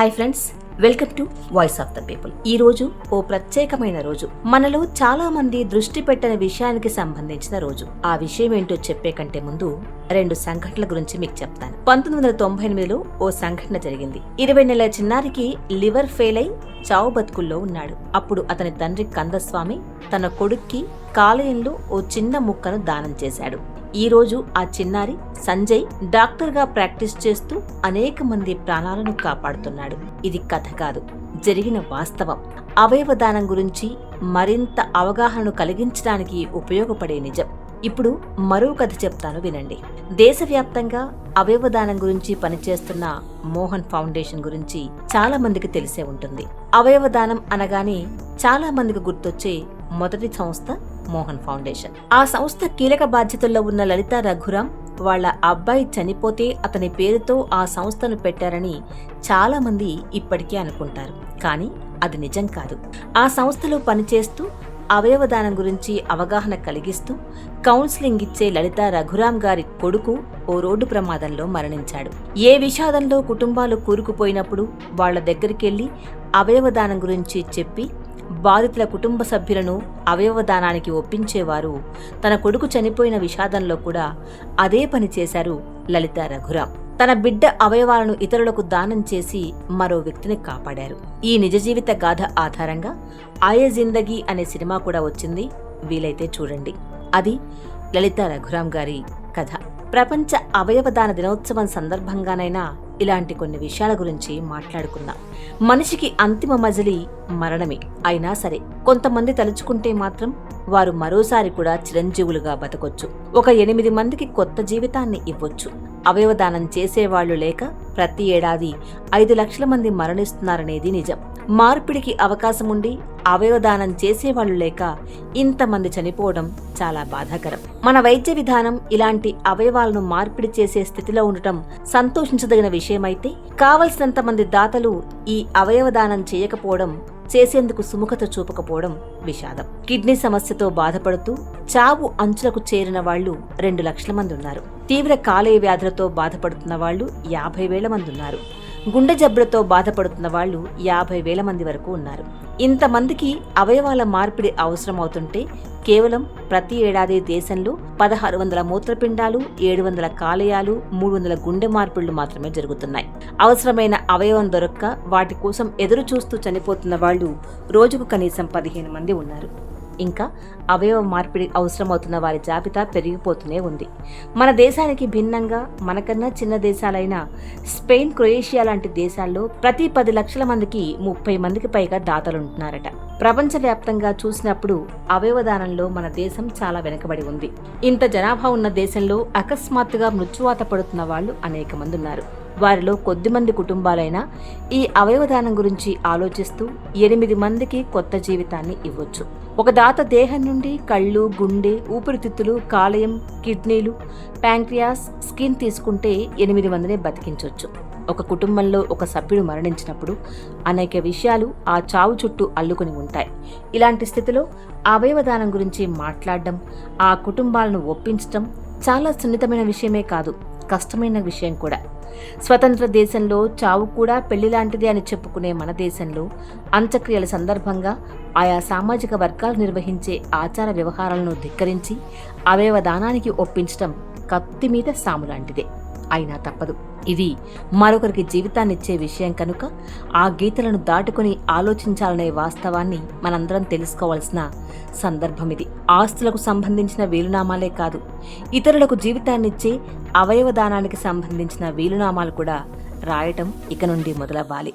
Hi friends welcome to voice of the people ఈ రోజు ఓ ప్రత్యేకమైన రోజు. మనలో చాలా మంది దృష్టి పెట్టిన విషయానికి సంబంధించిన రోజు. ఆ విషయం ఏంటో చెప్పే కంటే ముందు రెండు సంఘటనల గురించి మీకు చెప్తాను. పంతొమ్మిది వందల తొంభై ఎనిమిదిలో ఓ సంఘటన జరిగింది. ఇరవై నెలల చిన్నారికి లివర్ ఫెయిల్ అయి చావు బతుకుల్లో ఉన్నాడు. అప్పుడు అతని తండ్రి కందస్వామి తన కొడుక్కి కాలేయంలో ఓ చిన్న ముక్కను దానం చేశాడు. ఈరోజు ఆ చిన్నారి సంజయ్ డాక్టర్గా ప్రాక్టీస్ చేస్తూ అనేక మంది ప్రాణాలను కాపాడుతున్నాడు. ఇది కథ కాదు జరిగిన వాస్తవం. అవయవదానం గురించి మరింత అవగాహనను కలిగించడానికి ఉపయోగపడే నిజం. ఇప్పుడు మరో కథ చెప్తాను వినండి. దేశవ్యాప్తంగా అవయవదానం గురించి పనిచేస్తున్న మోహన్ ఫౌండేషన్ గురించి చాలా మందికి తెలిసే ఉంటుంది. అవయవదానం అనగానే చాలా మందికి గుర్తొచ్చే మొదటి సంస్థ మోహన్ ఫౌండేషన్. ఆ సంస్థ కీలక బాధ్యతల్లో ఉన్న లలిత రఘురాం వాళ్ళ అబ్బాయి చనిపోతే అతని పేరుతో ఆ సంస్థను పెట్టారని చాలా మంది ఇప్పటికీ అనుకుంటారు. కానీ అది నిజం కాదు. ఆ సంస్థలో పనిచేస్తూ అవయవదానం గురించి అవగాహన కలిగిస్తూ కౌన్సిలింగ్ ఇచ్చే లలిత రఘురాం గారి కొడుకు ఓ రోడ్డు ప్రమాదంలో మరణించాడు. ఏ విషాదంలో కుటుంబాలు కూరుకుపోయినప్పుడు వాళ్ళ దగ్గరికెళ్ళి అవయవదానం గురించి చెప్పి బాధితుల కుటుంబ సభ్యులను అవయవదానానికి ఒప్పించేవారు. తన కొడుకు చనిపోయిన విషాదంలో కూడా అదే పని చేశారు లలిత రఘురాం తన బిడ్డ అవయవాలను ఇతరులకు దానం చేసి మరో వ్యక్తిని కాపాడారు. ఈ నిజ జీవిత గాథ ఆధారంగా ఆయే జిందగీ అనే సినిమా కూడా వచ్చింది. వీలైతే చూడండి. అది లలిత రఘురాం గారి కథ. ప్రపంచ అవయవదాన దినోత్సవం సందర్భంగానైనా ఇలాంటి కొన్ని విషయాల గురించి మాట్లాడుకుందాం. మనిషికి అంతిమ మజిలి మరణమే. అయినా సరే కొంతమంది తలుచుకుంటే మాత్రం వారు మరోసారి కూడా చిరంజీవులుగా బతకొచ్చు. ఒక ఎనిమిది మందికి కొత్త జీవితాన్ని ఇవ్వొచ్చు. అవయవదానం చేసేవాళ్ళు లేక ప్రతి ఏడాది ఐదు లక్షల మంది మరణిస్తున్నారనేది నిజం. మార్పిడికి అవకాశం ఉండి అవయవదానం చేసేవాళ్ళు లేక ఇంతమంది చనిపోవడం చాలా బాధాకరం. మన వైద్య విధానం ఇలాంటి అవయవాలను మార్పిడి చేసే స్థితిలో ఉండటం సంతోషించదగిన విషయమైతే కావలసినంత మంది దాతలు ఈ అవయవదానం చేయకపోవడం చేసేందుకు సుముఖత చూపకపోవడం విషాదం. కిడ్నీ సమస్యతో బాధపడుతూ చావు అంచులకు చేరిన వాళ్ళు రెండు లక్షల మంది ఉన్నారు. తీవ్ర కాలేయ వ్యాధులతో బాధపడుతున్న వాళ్ళు యాభై వేల మంది ఉన్నారు. గుండె జబ్బులతో బాధపడుతున్న వాళ్ళు యాభై వేల మంది వరకు ఉన్నారు. ఇంతమందికి అవయవాల మార్పిడి అవసరమవుతుంటే కేవలం ప్రతి ఏడాది దేశంలో పదహారు వందల మూత్రపిండాలు ఏడు వందల కాలేయాలు మూడు వందల గుండె మార్పిళ్ళు మాత్రమే జరుగుతున్నాయి. అవసరమైన అవయవం దొరక్క వాటి కోసం ఎదురు చూస్తూ చనిపోతున్న వాళ్ళు రోజుకు కనీసం పదిహేను మంది ఉన్నారు. ఇంకా అవయవ మార్పిడి అవసరమవుతున్న వారి జాబితా పెరిగిపోతూనే ఉంది. మన దేశానికి భిన్నంగా మనకన్నా చిన్న దేశాలైన స్పెయిన్ క్రొయేషియా లాంటి దేశాల్లో ప్రతి పది లక్షల మందికి ముప్పై మందికి పైగా దాతలుంటున్నారట. ప్రపంచవ్యాప్తంగా చూసినప్పుడు అవయవదానంలో మన దేశం చాలా వెనుకబడి ఉంది. ఇంత జనాభా ఉన్న దేశంలో అకస్మాత్తుగా మృత్యువాత పడుతున్న వాళ్ళు అనేక మంది ఉన్నారు వారిలో కొద్దిమంది కుటుంబాలైనా ఈ అవయవదానం గురించి ఆలోచిస్తూ ఎనిమిది మందికి కొత్త జీవితాన్ని ఇవ్వచ్చు. ఒక దాత దేహం నుండి కళ్ళు గుండె ఊపిరితిత్తులు కాలేయం కిడ్నీలు ప్యాంక్రియాస్ స్కిన్ తీసుకుంటే ఎనిమిది మందిని బతికించవచ్చు ఒక కుటుంబంలో ఒక సభ్యుడు మరణించినప్పుడు అనేక విషయాలు ఆ చావు చుట్టూ అల్లుకుని ఉంటాయి. ఇలాంటి స్థితిలో అవయవదానం గురించి మాట్లాడడం ఆ కుటుంబాలను ఒప్పించడం చాలా సున్నితమైన విషయమే కాదు. కష్టమైన విషయం కూడా. స్వతంత్ర దేశంలో చావు కూడా పెళ్ళి లాంటిది అని చెప్పుకునే మన దేశంలో అంత్యక్రియల సందర్భంగా ఆయా సామాజిక వర్గాలు నిర్వహించే ఆచార వ్యవహారాలను ధిక్కరించి అవయవ దానానికి ఒప్పించడం కత్తి మీద సాము లాంటిదే. అయినా తప్పదు. ఇది మరొకరికి జీవితాన్నిచ్చే విషయం కనుక ఆ గీతలను దాటుకుని ఆలోచించాలనే వాస్తవాన్ని మనందరం తెలుసుకోవాల్సిన సందర్భం ఇది ఆస్తులకు సంబంధించిన వీలునామాలే కాదు ఇతరులకు జీవితాన్నిచ్చే అవయవదానానికి సంబంధించిన వీలునామాలు కూడా రాయటం ఇక నుండి మొదలవ్వాలి.